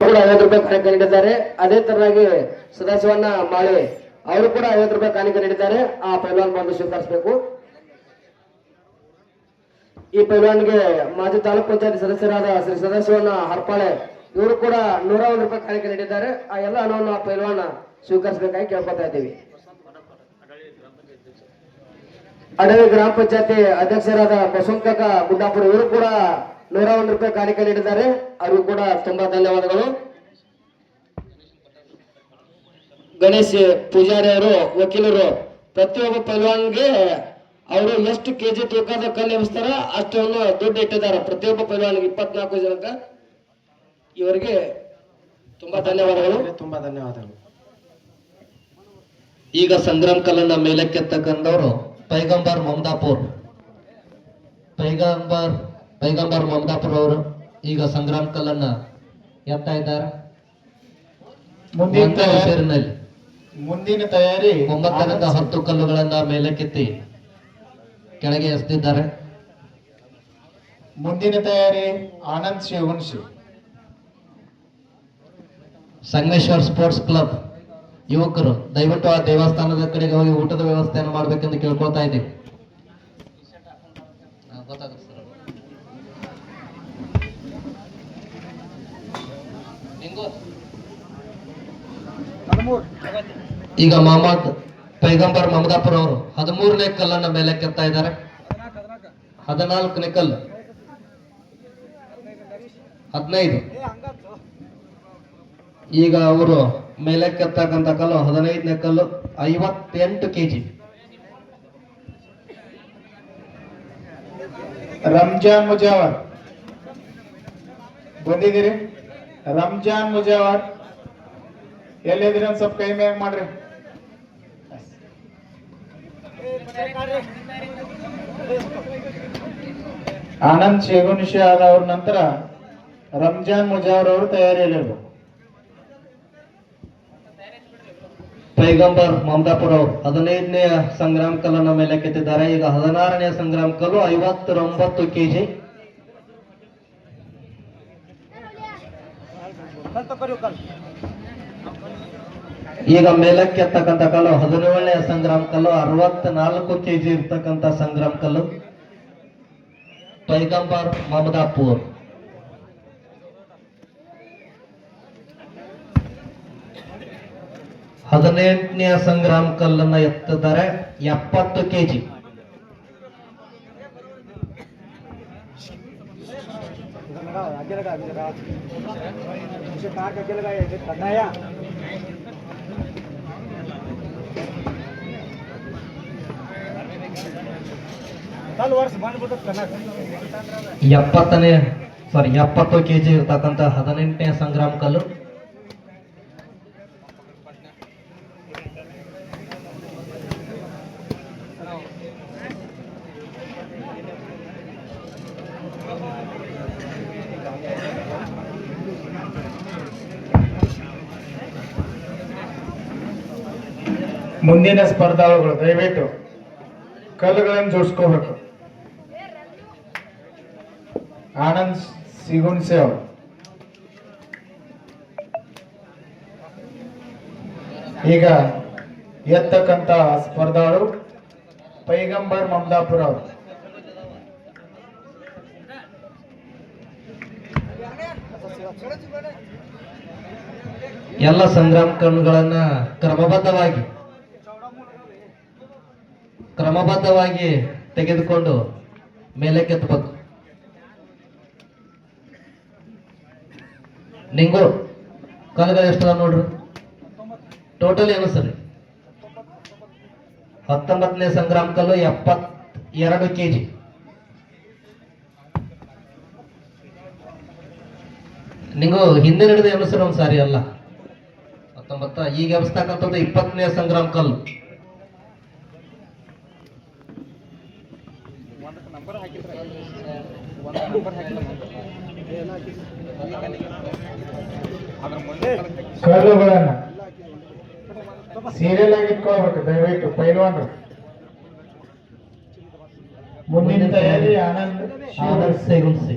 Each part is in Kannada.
ಕೂಡ ಐವತ್ತು ರೂಪಾಯಿ ಕಾಣಿಕೆ ನೀಡಿದ್ದಾರೆ. ಅದೇ ತರನಾಗಿ ಸದಾಶಿವಣ್ಣ ಮಾಳಿ ಅವರು ಕೂಡ ಐವತ್ತು ರೂಪಾಯಿ ಕಾಣಿಕೆ ನೀಡಿದ್ದಾರೆ. ಆ ಪೈಲ್ವಾನ್ ಬಂದು ಸ್ವೀಕರಿಸಬೇಕು. ಈ ಪೈಲ್ವಾನ್ಗೆ ಮಾಜಿ ತಾಲೂಕ್ ಪಂಚಾಯತ್ ಸದಸ್ಯರಾದ ಶ್ರೀ ಸದಾಶಿವಣ್ಣ ಹರ್ಪಾಳೆ ಇವರು ಕೂಡ ನೂರ ಒಂದು ರೂಪಾಯಿ ಕಾಣಿಕೆ ನೀಡಿದ್ದಾರೆ. ಆ ಎಲ್ಲ ಹಣವನ್ನು ಆ ಪೈಲ್ವಾನ ಸ್ವೀಕರಿಸಬೇಕಾಗಿ ಕೇಳ್ಕೊತಾ ಇದ್ದೀವಿ. ಅಡವಿ ಗ್ರಾಮ ಪಂಚಾಯತಿ ಅಧ್ಯಕ್ಷರಾದ ಬಸವಂತಕ ಗುಡ್ಡಾಪುರ ಇವರು ಕೂಡ ನೂರ ಒಂದು ರೂಪಾಯಿ ಕಾಣಿಕೆ ನೀಡಿದ್ದಾರೆ. ಅವರಿಗೂ ಕೂಡ ತುಂಬಾ ಧನ್ಯವಾದಗಳು. ಗಣೇಶ್ ಪೂಜಾರಿ ಅವರು ವಕೀಲರು ಪ್ರತಿಯೊಬ್ಬ ಪೈಲ್ವಾನ್ಗೆ ಅವರು ಎಷ್ಟು ಕೆ ಜಿ ತೂಕದ ಕಲ್ಲು ಎಬ್ಬಿಸ್ತಾರ ಅಷ್ಟನ್ನು ದುಡ್ಡು ಇಟ್ಟಿದ್ದಾರೆ. ಪ್ರತಿಯೊಬ್ಬ ಪೈಲ್ವಾನ್ಗೆ ಇಪ್ಪತ್ನಾಲ್ಕು ಜನಕ್ಕೆ ಇವರಿಗೆ ತುಂಬಾ ಧನ್ಯವಾದಗಳು. ತುಂಬಾ ಧನ್ಯವಾದಗಳು. ಈಗ ಸಂಗ್ರಾಮ್ ಕಲ್ಲನ್ನ ಮೇಲಕ್ಕೆತ್ತಕ್ಕಂಥವ್ರು ಪೈಗಂಬರ್ ಮಮದಾಪುರ್ ಪೈಗಂಬರ್ ಪೈಗಂಬರ್ ಮಮದಾಪುರ್ ಅವರು ಈಗ ಸಂಗ್ರಾಮ್ ಕಲ್ಲನ್ನ ಎತ್ತಾ ಇದ್ದಾರೆ. ಹೆಸರಿನಲ್ಲಿ ಮುಂದಿನ ತಯಾರಿ ಒಂಬತ್ತರಿಂದ ಹತ್ತು ಕಲ್ಲುಗಳನ್ನ ಮೇಲಕ್ಕೆತ್ತಿ ಕೆಳಗೆ ಎಸ್ತಿದ್ದಾರೆ ಮುಂದಿನ ತಯಾರಿ ಆನಂದ್ ಶಿವಂಶಿ ಸಂಗಮೇಶ್ವರ್ ಸ್ಪೋರ್ಟ್ಸ್ ಕ್ಲಬ್ ಯುವಕರು ದಯವಿಟ್ಟು ಆ ದೇವಸ್ಥಾನದ ಕಡೆಗೆ ಹೋಗಿ ಊಟದ ವ್ಯವಸ್ಥೆಯನ್ನು ಮಾಡಬೇಕೆಂದು ಕೇಳ್ಕೊಳ್ತಾ ಇದ್ದೀವಿ ಹಾ, ಗೊತ್ತಾಗುತ್ತೆ ಸರ್. ಹಿಂಗು. ಈಗ ಮೊಹಮ್ಮದ್ ಪೈಗಂಬರ್ ಮಮದಾಪುರ ಅವರು ಹದಿಮೂರನೇ ಕಲ್ಲನ್ನ ಮೇಲೆ ಕೆತ್ತಾ ಇದ್ದಾರೆ. ಹದಿನಾಲ್ಕನೇ ಕಲ್ಲು. ಹದಿನೈದು. ಈಗ ಅವರು ಮೇಲೆ ಕೆತ್ತಕ್ಕಂತ ಕಲ್ಲು ಹದಿನೈದನೇ ಕಲ್ಲು ಐವತ್ತೆಂಟು ಕೆಜಿ. ರಂಜಾನ್ ಮುಜಾವರ್. ಬಂದಿದ್ದೀರಿ? ರಂಜಾನ್ ಮುಜಾವರ್. ಎಲ್ಲಿದ್ದೀರಿ ಒಂದು ಸ್ವಲ್ಪ ಕೈ ಮ್ಯಾಗ ಮಾಡ್ರಿ. ಆನಂದ್ ಶೇಗುನಿಶಿ ಆದವ್ರ ನಂತರ ರಂಜಾನ್ ಮುಜಾವರ್ ಅವರು ತಯಾರಿಯಲ್ಲಿರ್ಬೇಕು. ಪೈಗಂಬರ್ ಮಮತಾಪುರ ಅವರು ಹದಿನೈದನೇ ಸಂಗ್ರಾಮ ನಮ್ಮ ಮೇಲೆ ಕೆತ್ತಿದ್ದಾರೆ. ಈಗ ಹದಿನಾರನೇ ಸಂಗ್ರಾಮ ಕಲ್ಲು ಜಿ ಕೆಜಿ. ಈಗ ಮೇಲಕ್ಕೆ ಎತ್ತಕ್ಕಂಥ ಕಲ್ಲು, ಹದಿನೇಳನೇ ಸಂಗ್ರಾಮ ಕಲ್ಲು, ಅರವತ್ನಾಲ್ಕು ಕೆಜಿ ಇರ್ತಕ್ಕಂಥ ಸಂಗ್ರಾಮ ಕಲ್ಲು. ಪೈಗಂಬರ್ ಮಮದಾಪುರ್. ಹದಿನೆಂಟನೇ ಸಂಗ್ರಾಮ ಕಲ್ಲನ್ನ ಎತ್ತಿದ್ದಾರೆ ಎಪ್ಪತ್ತು ಕೆಜಿ. ಎಪ್ಪತ್ತನೇ ಸಾರಿ ಎಪ್ಪತ್ತು ಕೆಜಿ ಇರ್ತಕ್ಕಂಥ ಹದಿನೆಂಟನೇ ಸಂಗ್ರಾಮ ಕಲ್ಲು. ಮುಂದಿನ ಸ್ಪರ್ಧಾಳುಗಳು ದಯವಿಟ್ಟು ಕಲ್ಲುಗಳನ್ನು ಜೋಡಿಸ್ಕೋಬೇಕು. ಸಿಗುನ್ಸೆ ಅವರು ಈಗ ಎತ್ತಕ್ಕಂತ ಸ್ಪರ್ಧಾಳು ಪೈಗಂಬರ್ ಮಮದಾಪುರ ಅವರು. ಎಲ್ಲ ಸಂಗ್ರಾಮ ಕಣ್ಣುಗಳನ್ನ ಕ್ರಮಬದ್ಧವಾಗಿ ಕ್ರಮಬದ್ಧವಾಗಿ ತೆಗೆದುಕೊಂಡು ಮೇಲೆ ನಿಂಗು ಕಲ್ಲುಗಳು ಎಷ್ಟು ನೋಡ್ರಿ? ಟೋಟಲ್ ಏನು ಸರಿ? ಹತ್ತೊಂಬತ್ತನೇ ಸಂಗ್ರಾಮ ಕಲ್ಲು ಎಪ್ಪತ್ ಎರಡು ಕೆಜಿ. ನಿಂಗು ಹಿಂದೆ ನಡೆದ ಎಬ್ಸರ ಒಂದು ಸಾರಿ ಅಲ್ಲ? ಹತ್ತೊಂಬತ್ತ, ಈಗ ಎಬ್ಸ್ತಕ್ಕಂಥದ್ದು ಇಪ್ಪತ್ತನೇ ಸಂಗ್ರಾಮ ಕಲ್ಲು ಕಲ್ಲುಗಳನ್ನ ಸೀರಿಯಲ್ ಆಗಿ ಇಟ್ಕೋಬೇಕು ದಯವಿಟ್ಟು ಪೈಲ್ವಾನ್ರು. ಮುಂದಿನ ತಯಾರಿ ಆನಂದ್ ಆದರ್ಶ ಸೇಗುನ್ಸಿ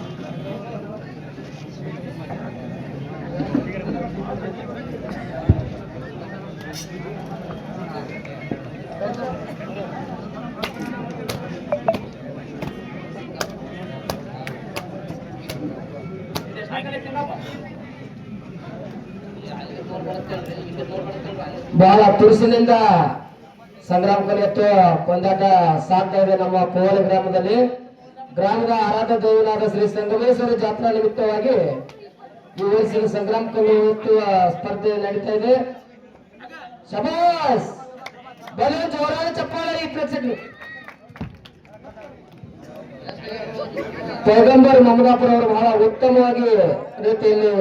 ಬಹಳ ತುರುಸಿನಿಂದ ಸಂಗ್ರಾಮ ಕಲಿಯತ್ತು ಕೊಂದಾಟ ಸಾಗ್ತಾ ಇದೆ ನಮ್ಮ ಕೋವಲ ಗ್ರಾಮದಲ್ಲಿ. ಗ್ರಾಮದ ಆರಾಧ ದೇವನಾದ ಶ್ರೀ ಸಂಗಮೇಶ್ವರ ಜಾತ್ರಾ ನಿಮಿತ್ತವಾಗಿ ಈ ಸಂಗ್ರಾಮ್ ಕವಿ ಎತ್ತುವ ಸ್ಪರ್ಧೆ ನಡೀತಾ ಇದೆ. ಶಬಾಸ್ ಬಲು ಜೋರಾದ ಚಪ್ಪಾಳೆ ಈ ಪೈಗಂಬರ್ ಮಮದಾಪುರ ಅವರು ಬಹಳ ಉತ್ತಮವಾಗಿ ರೀತಿಯಲ್ಲಿ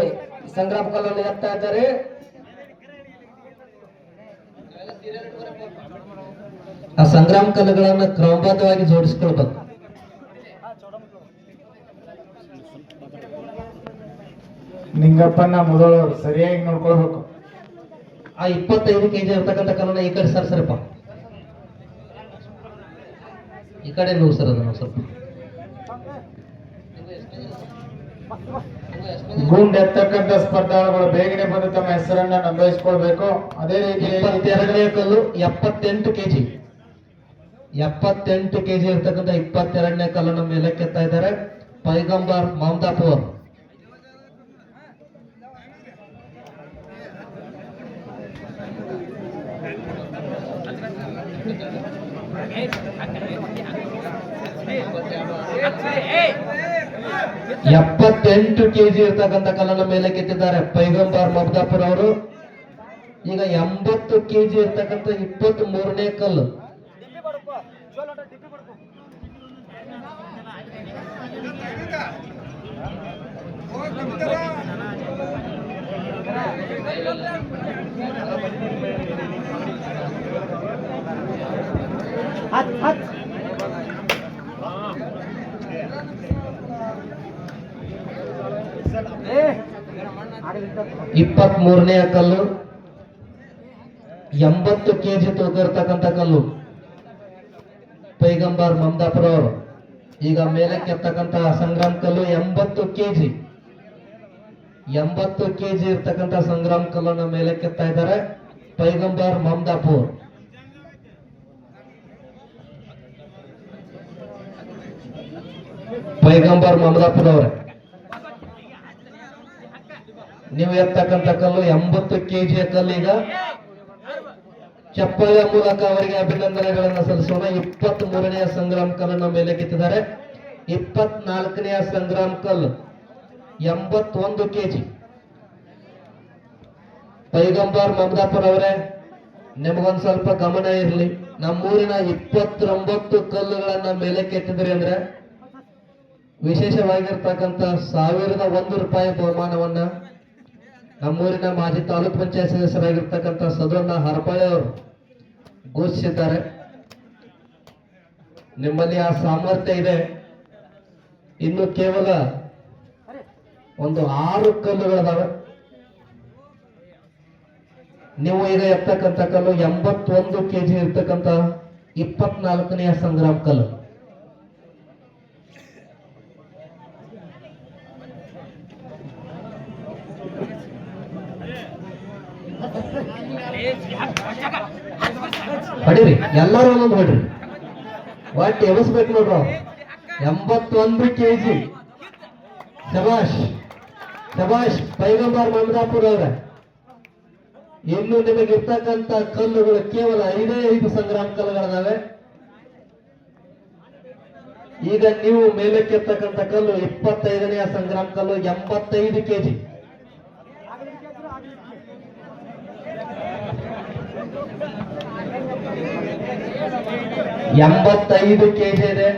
ಸಂಗ್ರಾಮ ಕಲ್ಲನ್ನು ಎತ್ತಾ ಇದ್ದಾರೆ. ಆ ಸಂಗ್ರಾಮ ಕಲ್ಲುಗಳನ್ನ ಕ್ರಮಬದ್ಧವಾಗಿ ಜೋಡಿಸ್ಕೊಳ್ಬೇಕು. ನಿಂಗಪ್ಪನ ಮೊದಲು ಸರಿಯಾಗಿ ನೋಡ್ಕೊಳ್ಬೇಕು. ಆ ಇಪ್ಪತ್ತೈದು ಕೆಜಿ ಇರ್ತಕ್ಕಂಥ ಕಲ್ಲನ್ನ ಈ ಕಡೆ ಸರ್ ಸರಿಪ ಈ ಕಡೆ ನೀವು ಸರ್ ಅದನ್ನು ಸ್ವಲ್ಪ. ಗುಂಡ್ ಎತ್ತಕ್ಕಂಥ ಸ್ಪರ್ಧಾಳುಗಳು ಬೇಗನೆ ಬಂದು ತಮ್ಮ ಹೆಸರನ್ನ ನೋಂದಾಯಿಸ್ಕೊಳ್ಬೇಕು. ಅದೇ ರೀತಿ ಇಪ್ಪತ್ತೆರಡನೇ ಕಲ್ಲು ಎಪ್ಪತ್ತೆಂಟು ಕೆಜಿ. ಎಪ್ಪತ್ತೆಂಟು ಕೆಜಿ ಇರ್ತಕ್ಕಂಥ ಇಪ್ಪತ್ತೆರಡನೇ ಕಲ್ಲನ್ನು ಮೇಲಕ್ಕೆತ್ತಾ ಇದ್ದಾರೆ. ಪೈಗಂಬರ್ ಮಮದಾಪುರ್ ಎಪ್ಪತ್ತೆಂಟು ಕೆಜಿ ಇರ್ತಕ್ಕಂಥ ಕಲ್ಲನ್ನು ಮೇಲಕ್ಕೆತ್ತಿದ್ದಾರೆ ಪೈಗಂಬರ್ ಮಬ್ದಾಪುರ್ ಅವರು. ಈಗ ಎಂಬತ್ತು ಕೆಜಿ ಇರ್ತಕ್ಕಂಥ ಇಪ್ಪತ್ತ್ ಮೂರನೇ ಕಲ್ಲು ಇಪ್ಪತ್ತ್ ಮೂರನೆಯ ಕಲ್ಲು. ಎಂಬತ್ತು ಕೆಜಿ ತೂಕ ಇರ್ತಕ್ಕಂಥ ಕಲ್ಲು. ಪೈಗಂಬಾರ್ ಮಮದಾಪುರ ಅವರು ಈಗ ಮೇಲಕ್ಕೆ ಎತ್ತಕ್ಕಂತ ಸಂಗ್ರಾಮ್ ಕಲ್ಲು ಎಂಬತ್ತು ಕೆಜಿ. ಎಂಬತ್ತು ಕೆಜಿ ಇರ್ತಕ್ಕಂಥ ಸಂಗ್ರಾಮ್ ಕಲ್ಲನ್ನು ಮೇಲಕ್ಕೆತ್ತಾ ಇದ್ದಾರೆ ಪೈಗಂಬರ್ ಮಮದಾಪುರ್ ಪೈಗಂಬರ್ ಮಮದಾಪುರ ಅವರೇ ನೀವು ಎತ್ತಕ್ಕಂಥ ಕಲ್ಲು ಎಂಬತ್ತು ಕೆಜಿಯ ಕಲ್ಲು ಈಗ. ಚಪ್ಪಾಳೆಯ ಮೂಲಕ ಅವರಿಗೆ ಅಭಿನಂದನೆಗಳನ್ನು ಸಲ್ಲಿಸೋಣ. ಇಪ್ಪತ್ತ್ ಮೂರನೆಯ ಸಂಗ್ರಾಮ್ ಕಲ್ಲನ್ನು ಮೇಲೆ ಕಿತ್ತಿದ್ದಾರೆ. ಇಪ್ಪತ್ನಾಲ್ಕನೆಯ ಸಂಗ್ರಾಮ್ ಕಲ್ಲು ಎಂಬತ್ತೊಂದು ಕೆಜಿ. ಪೈಗಂಬರ್ ಮಮದಾಪುರ ಅವರೇ, ನಿಮಗೊಂದ್ ಸ್ವಲ್ಪ ಗಮನ ಇರಲಿ. ನಮ್ಮೂರಿನ ಇಪ್ಪತ್ತೊಂಬತ್ತು ಕಲ್ಲುಗಳನ್ನ ಮೇಲೆ ಕೆತ್ತಿದ್ರಿ ಅಂದ್ರೆ ವಿಶೇಷವಾಗಿರ್ತಕ್ಕಂಥ ಸಾವಿರದ ಒಂದು ರೂಪಾಯಿ ಬಹುಮಾನವನ್ನ ನಮ್ಮೂರಿನ ಮಾಜಿ ತಾಲೂಕ್ ಪಂಚಾಯತ್ ಸದಸ್ಯರಾಗಿರ್ತಕ್ಕಂಥ ಸದೋಣ್ಣ ಹರಬಾಳೆ ಅವರು ಘೋಷಿಸಿದ್ದಾರೆ. ನಿಮ್ಮಲ್ಲಿ ಆ ಸಾಮರ್ಥ್ಯ ಇದೆ. ಇನ್ನು ಕೇವಲ ಒಂದು ಆರು ಕಲ್ಲುಗಳಿದಾವೆ. ನೀವು ಈಗ ಎತ್ತಕ್ಕಂಥ ಕಲ್ಲು ಎಂಬತ್ತೊಂದು ಕೆಜಿ ಇರ್ತಕ್ಕಂಥ ಇಪ್ಪತ್ನಾಲ್ಕನೆಯ ಸಂಗ್ರಾಮ್ ಕಲ್ಲು. ಹೊಡಿರಿ, ಎಲ್ಲರೂ ಒಂದೊಂದು ಹೊಡ್ರಿ. ಒಟ್ಟು ಎಬಸ್ಬೇಕು ನೋಡ್ರ. ಎಂಬತ್ತೊಂದು ಕೆಜಿ. ಶಬಾಷ್ ಶಬಾಷ್, ಪೈಗಂಬಾರ್ ಮಮದಾಪುರ ಅವರ. ಇನ್ನು ನಿಮಗೆ ಇರ್ತಕ್ಕಂಥ ಕಲ್ಲುಗಳು ಕೇವಲ ಐದೇ ಐದು ಸಂಗ್ರಾಮ ಕಲ್ಲುಗಳಿದಾವೆ. ಈಗ ನೀವು ಮೇಲಕ್ಕಿರ್ತಕ್ಕಂಥ ಕಲ್ಲು ಇಪ್ಪತ್ತೈದನೆಯ ಸಂಗ್ರಾಮ ಕಲ್ಲು ಎಂಬತ್ತೈದು ಕೆಜಿ. ಎಂಬತ್ತೈದು ಕೆಜಿ ಇದೆ.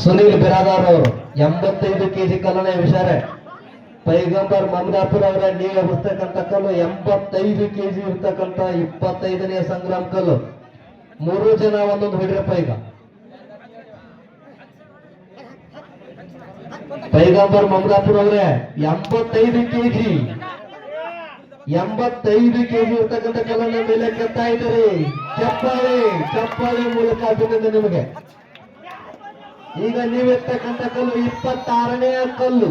ಸುನೀಲ್ ಬಿರಾದಾರ್ ಅವರು ಎಂಬತ್ತೈದು ಕೆಜಿ ಕಲ್ಲನ್ನ ವಿಚಾರ ಪೈಗಂಬರ್ ಮಮದಾಪುರ ಅವರ ನೀವು ಇರ್ತಕ್ಕಂಥ ಕಲ್ಲು ಎಂಬತ್ತೈದು ಕೆಜಿ ಇರ್ತಕ್ಕಂಥ ಇಪ್ಪತ್ತೈದನೇ ಸಂಗ್ರಾಮ್ ಕಲ್ಲು. ಮೂರು ಜನ ಒಂದೊಂದು ಹೊಡ್ರಪ್ಪ ಈಗ. ಪೈಗಂಬರ್ ಮಮದಾಪುರ ಅವರೇ ಎಂಬತ್ತೈದು ಕೆಜಿ. ಎಂಬತ್ತೈದು ಕೆಜಿ ಇರ್ತಕ್ಕಂಥ ಕಲ್ಲನ್ನ ಮೇಲೆ ಕತ್ತಾ ಇದ್ದೀರಿ. ಚಪ್ಪಾಳೆ ಚಪ್ಪಾಳೆ ಮೂಲಕ ಅಭಿನಂದನೆ ನಿಮಗೆ. ಈಗ ನೀವೆತ್ತಕ್ಕಂಥ ಕಲ್ಲು ಇಪ್ಪತ್ತಾರನೇ ಕಲ್ಲು.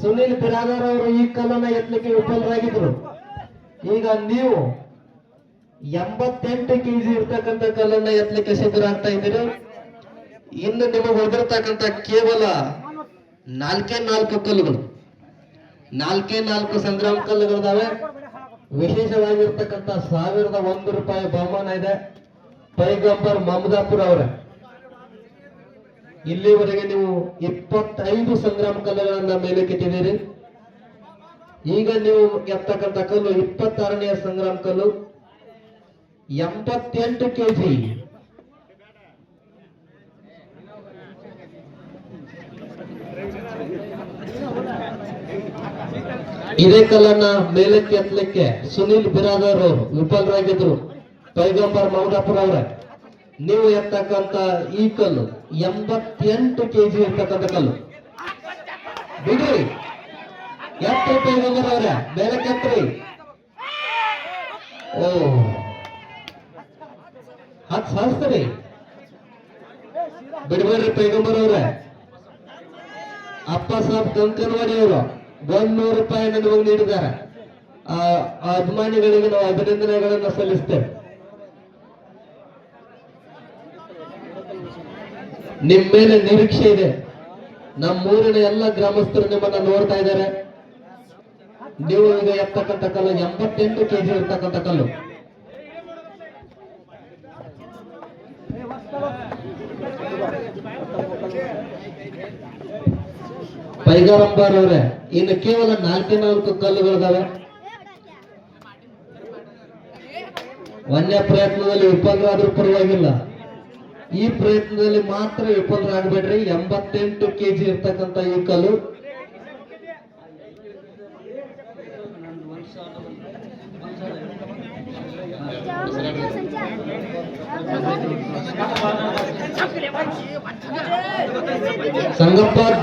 ಸುನೀಲ್ ಬಿರಾದರ್ ಅವರು ಈ ಕಲ್ಲನ್ನ ಎತ್ತಲಿಕ್ಕೆ ವಿಫಲರಾಗಿದ್ರು ಈಗ ನೀವು ಎಂಬತ್ತೆಂಟು ಕೆಜಿ ಇರ್ತಕ್ಕಂಥ ಕಲ್ಲನ್ನ ಎತ್ತಲಿಕ್ಕೆ ಸಿದ್ಧರಾಗ್ತಾ ಇದ್ದೀರಿ. ಇನ್ನು ನಿಮಗೆ ಉಳಿದಿರ್ತಕ್ಕಂಥ ಕೇವಲ ನಾಲ್ಕೇ ನಾಲ್ಕು ಕಲ್ಲುಗಳು. ನಾಲ್ಕೇ ನಾಲ್ಕು ಸಂಗ್ರಾಮ ಕಲ್ಲುಗಳಿದಾವೆ ವಿಶೇಷವಾಗಿರ್ತಕ್ಕಂಥ ಸಾವಿರದ ಒಂದು ರೂಪಾಯಿ ಬಹುಮಾನ ಇದೆ. ಪೈಗಂಬರ್ ಮಮದಾಪುರ ಅವರೇ. ಇಲ್ಲಿವರೆಗೆ ನೀವು ಇಪ್ಪತ್ತೈದು ಸಂಗ್ರಾಮ ಕಲ್ಲುಗಳನ್ನ ಮೇಲೆ ಕೆತ್ತಿದ್ದೀರಿ ಈಗ ನೀವು ಎತ್ತಕ್ಕಂಥ ಕಲ್ಲು ಇಪ್ಪತ್ತಾರನೆಯ ಸಂಗ್ರಾಮ ಕಲ್ಲು ಎಂಬತ್ತೆಂಟು ಕೆಜಿ. ಇದೇ ಕಲ್ಲನ್ನ ಮೇಲಕ್ಕೆ ಎತ್ತಲಿಕ್ಕೆ ಸುನೀಲ್ ಬಿರಾದರ್ ವಿಫಲರಾಗಿದ್ರು. ಪೈಗಂಬರ್ ಮೌದಾಪುರ ಅವರ, ನೀವು ಎತ್ತಕ್ಕಂತ ಈ ಕಲ್ಲು ಎಂಬತ್ತೆಂಟು ಕೆಜಿ ಇರ್ತಕ್ಕಂಥ ಕಲ್ಲು. ಬಿಡ್ರಿ ಎತ್ತ ಪೈಗಂಬರ್ ಅವರ, ಮೇಲಕ್ಕೆ ಎತ್ತರಿ ಓ. ಹತ್ ಸಾಸ್ತರಿ ಬಿಡ್ಬೇಡ್ರಿ ಪೈಗಂಬರ್ ಅವ್ರ. ಅಪ್ಪ ಸಾಬ್ ಕಂಕನವಾಡಿ ಅವರು. ಒಂದೂರು ರೂಪಾಯಿ ನನಗೆ ನೀಡಿದ್ದಾರೆ. ಆ ಅಭಿಮಾನಿಗಳಿಗೆ ನಾವು ಅಭಿನಂದನೆಗಳನ್ನು ಸಲ್ಲಿಸ್ತೇವೆ. ನಿಮ್ ಮೇಲೆ ನಿರೀಕ್ಷೆ ಇದೆ. ನಮ್ಮೂರಿನ ಎಲ್ಲ ಗ್ರಾಮಸ್ಥರು ನಿಮ್ಮನ್ನ ನೋಡ್ತಾ ಇದ್ದಾರೆ. ನೀವು ಈಗ ಎತ್ತಕ್ಕಂಥ ಕಲ್ಲು, ಎಂಬತ್ತೆಂಟು ಕೆಜಿ ಇರ್ತಕ್ಕಂಥ ಕಲ್ಲು. ಪೈಗಾರಂಬಾರ್ ಅವರೇ, ಇನ್ನು ಕೇವಲ ನಾಲ್ಕೇ ನಾಲ್ಕು ಕಲ್ಲುಗಳಿದಾವೆ ವನ್ಯ ಪ್ರಯತ್ನದಲ್ಲಿ ವಿಫಲರಾದ್ರೂ ಪರವಾಗಿಲ್ಲ. ಈ ಪ್ರಯತ್ನದಲ್ಲಿ ಮಾತ್ರ ವಿಫಲರಾಗಬೇಡ್ರಿ. ಎಂಬತ್ತೆಂಟು ಕೆಜಿ ಇರ್ತಕ್ಕಂಥ ಈ ಕಲ್ಲು.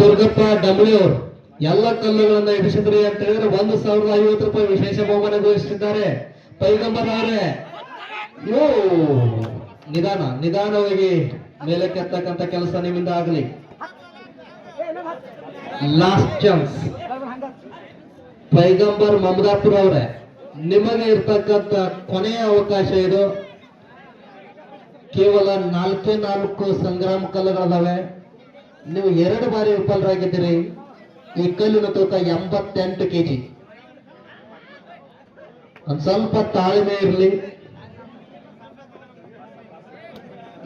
ದುರ್ಗಪ್ಪ ಡಬ್ಲ್ಯೂ ಅವರು ಎಲ್ಲ ಕಲ್ಲುಗಳನ್ನ ಎಬ್ಬಿಸಿದ್ರಿ ಅಂತ ಹೇಳಿದ್ರೆ ಒಂದು ಸಾವಿರದ ಐವತ್ತು ರೂಪಾಯಿ ವಿಶೇಷ ಬಹುಮಾನ ಘೋಷಿಸಿದ್ದಾರೆ. ಪೈಗಂಬರ್ ಅವರೇ ನಿಧಾನ, ನಿಧಾನವಾಗಿ ಮೇಲೆ ಕೆತ್ತಕ್ಕಂತ ಕೆಲಸ ನಿಮ್ಮಿಂದ ಆಗಲಿ. ಲಾಸ್ಟ್ ಚಾನ್ಸ್ ಪೈಗಂಬರ್ ಮಮದಾಪುರ ಅವರೇ, ನಿಮಗೆ ಇರ್ತಕ್ಕಂತ ಕೊನೆಯ ಅವಕಾಶ ಇದು. ಕೇವಲ ನಾಲ್ಕೇ ನಾಲ್ಕು ಸಂಗ್ರಾಮ ಕಲ್ಲುಗಳಿದಾವೆ. ನೀವು ಎರಡು ಬಾರಿ ವಿಫಲರಾಗಿದ್ದೀರಿ. ಈ ಕಲ್ಲಿನ ತೂಕ ಎಂಬತ್ತೆಂಟು ಕೆಜಿ. ಒಂದ್ ಸ್ವಲ್ಪ ತಾಳ್ಮೆ ಇರಲಿ.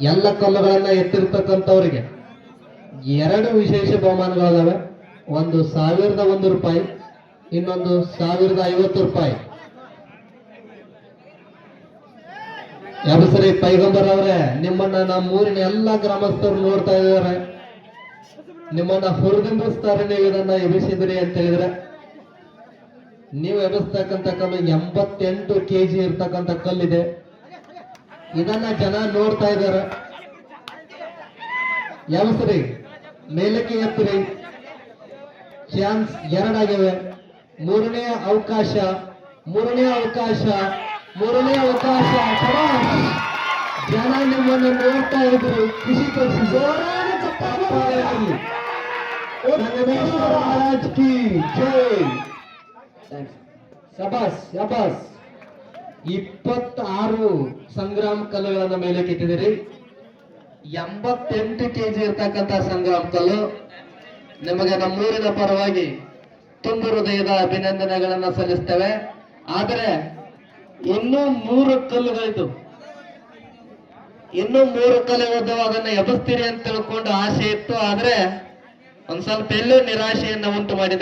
ಎಲ್ಲ ಕಲ್ಲುಗಳನ್ನ ಎತ್ತಿರ್ತಕ್ಕಂಥವ್ರಿಗೆ ಎರಡು ವಿಶೇಷ ಬಹುಮಾನಗಳಾದವೆ. ಒಂದು ಸಾವಿರದ ಒಂದು ರೂಪಾಯಿ, ಇನ್ನೊಂದು ಸಾವಿರದ ಐವತ್ತು ರೂಪಾಯಿ. ಸರಿ? ಪೈಗಂಬರ್ ಅವರೇ, ನಿಮ್ಮನ್ನ ನಮ್ಮ ಊರಿನ ಎಲ್ಲ ಗ್ರಾಮಸ್ಥರು ನೋಡ್ತಾ ಇದ್ದಾರೆ. ನಿಮ್ಮನ್ನ ಹುರಿದುಂಬಿಸ್ತಾರೆ ನೀವು ಇದನ್ನ ಎಬ್ಬಿಸಿದ್ರಿ ಅಂತ ಹೇಳಿದ್ರೆ, ನೀವು ಎಬ್ಬಿಸ್ತಕ್ಕಂಥ ಕಲ್ಲು ಎಂಬತ್ತೆಂಟು ಕೆಜಿ ಇರ್ತಕ್ಕಂಥ ಕಲ್ಲಿದೆ. ಇದನ್ನ ಜನ ನೋಡ್ತಾ ಇದ್ದಾರೆ. ಎಬ್ಸ್ರಿ ಮೇಲಕ್ಕೆ ಎತ್ತಿರಿ. ಚಾನ್ಸ್ ಎರಡಾಗಿವೆ ಮೂರನೇ ಅವಕಾಶ ಮೂರನೇ ಅವಕಾಶ ಮೂರನೇ ಅವಕಾಶ. ಜನ ನಿಮ್ಮನ್ನು ನೋಡ್ತಾ ಇದ್ರು. ಪಡಿಸಿ ಜೋರಾದ ಚಪ್ಪಾಳೆ की ಕಿ ಜೈ ಶಬಾಸ್ ಶಬಾಸ್ ಇಪ್ಪತ್ತಾರು ಸಂಗ್ರಾಮ್ ಕಲ್ಲುಗಳನ್ನ ಮೇಲೆ ಕೆತ್ತಿದಿರಿ ಎಂಬತ್ತೆಂಟು ಕೆಜಿ ಇರ್ತಕ್ಕಂಥ ಸಂಗ್ರಾಮ್ ಕಲ್ಲು. ನಿಮಗೆ ನಮ್ಮೂರಿನ ಪರವಾಗಿ ತುಂಬ ಹೃದಯದ ಅಭಿನಂದನೆಗಳನ್ನ ಸಲ್ಲಿಸ್ತೇವೆ. ಆದರೆ ಇನ್ನೂ ಮೂರು ಕಲ್ಲುಗಳಿದ್ದು ಇನ್ನೂ ಮೂರು ಕಲ್ಲುಗಳಿದ್ದು ಅದನ್ನ ಎಬ್ಬಿಸ್ತೀರಿ ಅಂತ ತಿಳ್ಕೊಂಡು ಆಸೆ ಇತ್ತು, ಆದ್ರೆ ಒಂದ್ ಸ್ವಲ್ಪ ಎಲ್ಲೂ ನಿರಾಶೆಯನ್ನ ಉಂಟು ಮಾಡಿದೆ.